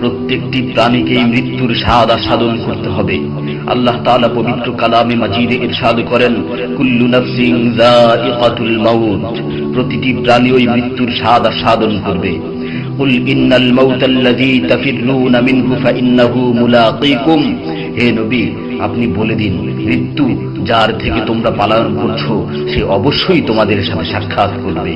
প্রত্যেকটি প্রাণীকেই মৃত্যুর স্বাদ আস্বাদন করতে হবে আল্লাহ তাআলা পবিত্র কালামে মাজিদে ইরশাদ করেন কুল্লু নাফসিন যায়িকাতুল মাউত প্রতিটি প্রাণী ওই মৃত্যুর স্বাদ আস্বাদন করবে قل إن الموت الذي تفرون منه فإنه ملاقيكم হে নবী আপনি বলে দিন মৃত্যু যার থেকে তোমরা পালন করছ, সে অবশ্যই তোমাদের সাথে সাক্ষাৎ করবে।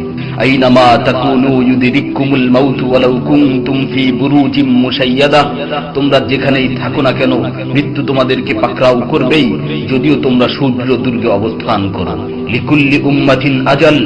তোমরা যেখানেই থাকো না কেন, মৃত্যু তোমাদেরকে পাকড়াও করবেই, যদিও তোমরা সূর্য দুর্গে অবস্থান করো। লিকুল্লি আজাল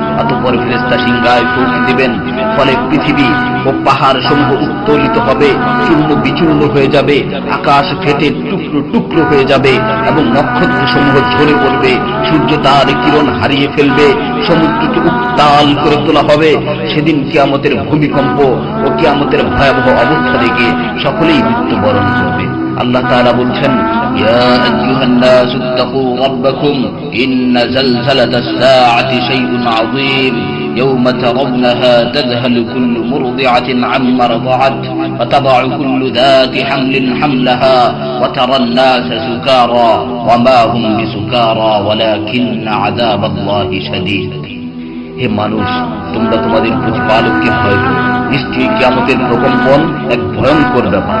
অতঃপর ফেরেশতা সিংহায় ফুঁক দিবেন, ফলে পৃথিবী ও পাহাড় সমূহ উত্তোলিত হবে, চূর্ণ বিচূর্ণ হয়ে যাবে, আকাশ ফেটে টুকরো টুকরো হয়ে যাবে এবং নক্ষত্র সমূহ ঝরে পড়বে, সূর্য তার কিরণ হারিয়ে ফেলবে, সমুদ্রকে উত্তাল করে তোলা হবে। সেদিন কিয়ামতের ভূমিকম্প ও কিয়ামতের ভয়াবহ অবস্থা দেখে সকলেই মৃত্যুবরণ করবে। আল্লাহ তাআলা বলছেন ইয়া আইয়ুহান নাস ইত্তাকু রাব্বাকুম ইন্না জালজালাতাস সাআতি শাইউন আযীম يوم ترونها تذهل كل مرضعة عما رضعت وتضع كل ذات حمل حملها وترى الناس سكارى وما هم بسكارى ولكن عذاب الله شديد হে মানুষ তোমরা তোমাদের প্রতিপালককে ভয় করো নিশ্চয়ই কিয়ামতের প্রকম্পন এক ভয়ঙ্কর ব্যাপার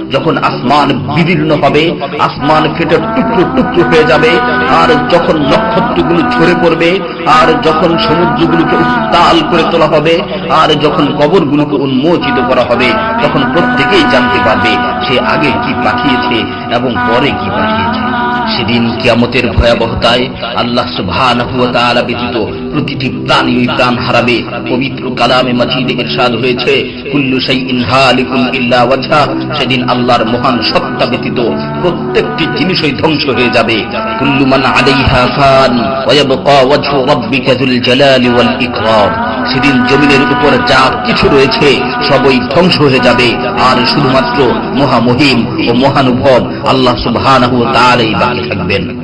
যখন আসমান বিদীর্ণ হবে, আসমান ফেটে টুকরো টুকরো হয়ে যাবে, আর যখন নক্ষত্রগুলো ঝরে পড়বে, আর যখন সমুদ্রগুলোকে উত্তাল করে তোলা হবে, আর যখন কবরগুলোকে উন্মোচিত করা হবে, তখন প্রত্যেকেই জানতে পারবে সে আগে কি পাঠিয়েছে এবং পরে কি পাঠিয়েছে। সেদিন কিয়ামতের ভয়াবহতায় আল্লাহ সুবহানাহু ব্যতীত প্রতিটি প্রাণী প্রাণ হারাবে। পবিত্র কালামে মাজিদে ইরশাদ হয়েছে, কুল্লু শাইইন হালিকুন ইল্লা ওয়াজহা সেদিন আল্লাহর মহান সত্তা ব্যতীত প্রত্যেকটি জিনিসই ধ্বংস হয়ে যাবে। কুল্লু মান আলাইহা ফান ওয়া ইয়াবকা ওয়াজহু রাব্বিকা যুল জালালি ওয়াল ইকরাম সেদিন জমিনের উপর যা কিছু রয়েছে, সবই ধ্বংস হয়ে যাবে। আর শুধুমাত্র মহামহিম ও মহানুভব আল্লাহ সুবহানাহু তাআলাই বাকি থাকবেন।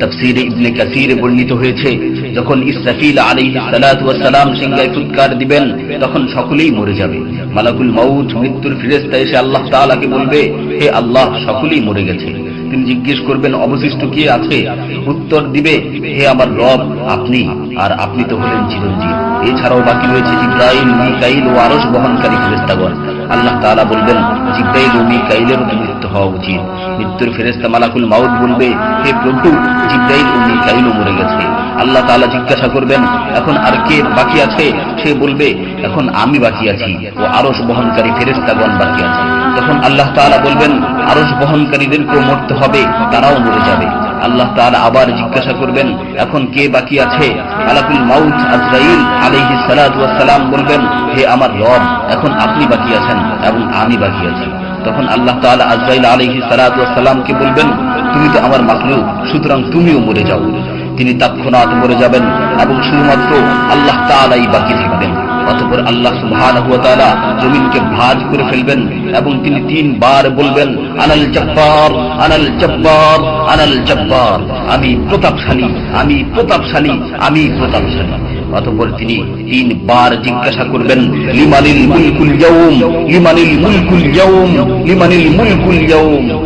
তাফসীরে ইবনে কাসীরে বর্ণিত হয়েছে, যখন ইসরাফিল ওয়াস সালাম সিংহায় ফুৎকার দিবেন, তখন সকলেই মরে যাবে। মালাকুল মাউত, মৃত্যুর ফেরেশতা এসে আল্লাহ তাআলাকে বলবে, হে আল্লাহ, সকলেই মরে গেছে। তিনি জিজ্ঞেস করবেন, অবশিষ্ট কে আছে? উত্তর দিবে, হে আমার রব, আপনি, আর আপনি তো হলেন চিরঞ্জীব। এছাড়াও বাকি রয়েছে জিব্রাইল মিকাইল ও আরশ বহনকারী ফেরেশতাগণ। আল্লাহ তাআলা বলবেন, জিব্রাইল ও মিকাইলের তো মৃত্যু হওয়া উচিত। মৃত্যুর ফেরেশতা মালাকুল মাউত বলবে, হে প্রভু, জিব্রাইল ও মিকাইলও মরে গেছে। আল্লাহ তাআলা জিজ্ঞাসা করবেন, এখন আর কে বাকি আছে? সে বলবে, এখন আমি বাকি আছি ও আরশ বহনকারী ফেরেশতাগণ বাকি আছে। তখন আল্লাহ তাআলা বলবেন, আরশ বহনকারীদেরকেও মরতে হবে, তারাও মরে যাবে। আল্লাহ তাআলা আবার জিজ্ঞাসা করবেন, এখন কে বাকি আছে? মালাকুল মাউত আজরাইল ওয়াস সালাম বলবেন, হে আমার রব, এখন আপনি বাকি আছেন এবং আমি বাকি আছি। তখন আল্লাহ তাআলা আজরাইল আলাইহিস সালাতু ওয়াস সালামকে বলবেন, তুমি তো আমার মাখলুক সুতরাং তুমিও মরে যাও। তিনি তৎক্ষণাৎ মরে যাবেন এবং শুধুমাত্র আল্লাহ তাআলাই বাকি থাকবেন। অতঃপর আল্লাহ তাআলা জমিনকে ভাঁজ করে ফেলবেন এবং তিনি তিনবার বলবেন, আনাল জব্বার আনাল জব্বার আনাল জব্বার, আমি প্রতাপশালী আমি প্রতাপশালী আমি প্রতাপশালী। অতপর তিনি তিনবার জিজ্ঞাসা করবেন, লিমানিল মুলকুল ইয়াউম, লিমানিল মুলকুল ইয়াউম, লিমানিল মুলকুল ইয়াউম?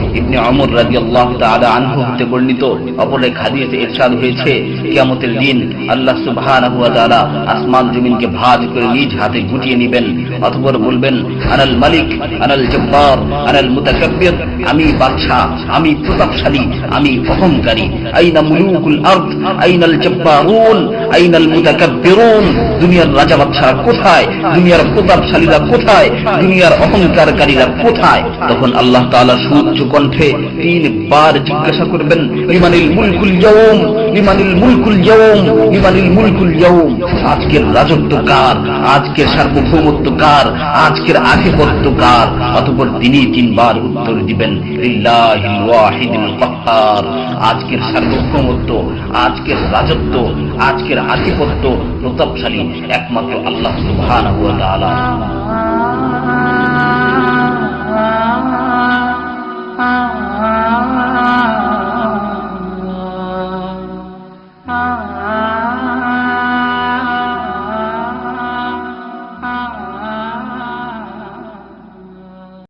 ইবনে অমর রাদিয়াল্লাহু তাআলা আনহু হতে বর্ণিত অপর এক হাদিসে ইরশাদ হয়েছে, কিয়ামতের দিন আল্লাহ সুবহানাহু ওয়া তাআলা আসমান জমিনকে ভাঁজ করে নিজ হাতে গুটিয়ে নেবেন। অতঃপর বলবেন, আনাল মালিক, আনাল জব্বার, আনাল মুতাকাব্বির, আমি বাদশাহ, আমি প্রতাপশালী, আমি অহংকারী। আইনা মুলুকুল আরদ, আইনাল জব্বারুন, আইনাল মুতাকাব্বিরুন। দুনিয়ার রাজা বাদশারা কোথায়? দুনিয়ার প্রতাপশালীরা কোথায়? দুনিয়ার অহংকারকারীরা কোথায়? তখন আল্লাহ তাআলা সুউচ্চ কণ্ঠে তিনবার জিজ্ঞাসা করবেন, লিমানিল মুলকুল ইয়াউম, লিমানিল মুলকুল ইয়াউম, লিমানিল মুলকুল ইয়াউম, আজকের রাজত্ব কার? আজকের সার্বভৌমত্ব কার? আজকের আধিপত্য কার? অতঃপর তিনি তিনবার উত্তর দিবেন আজকের সার্বভৌমত্ব, আজকের রাজত্ব, আজকের আধিপত্য প্রতাপশালী একমাত্র আল্লাহ তাআলা।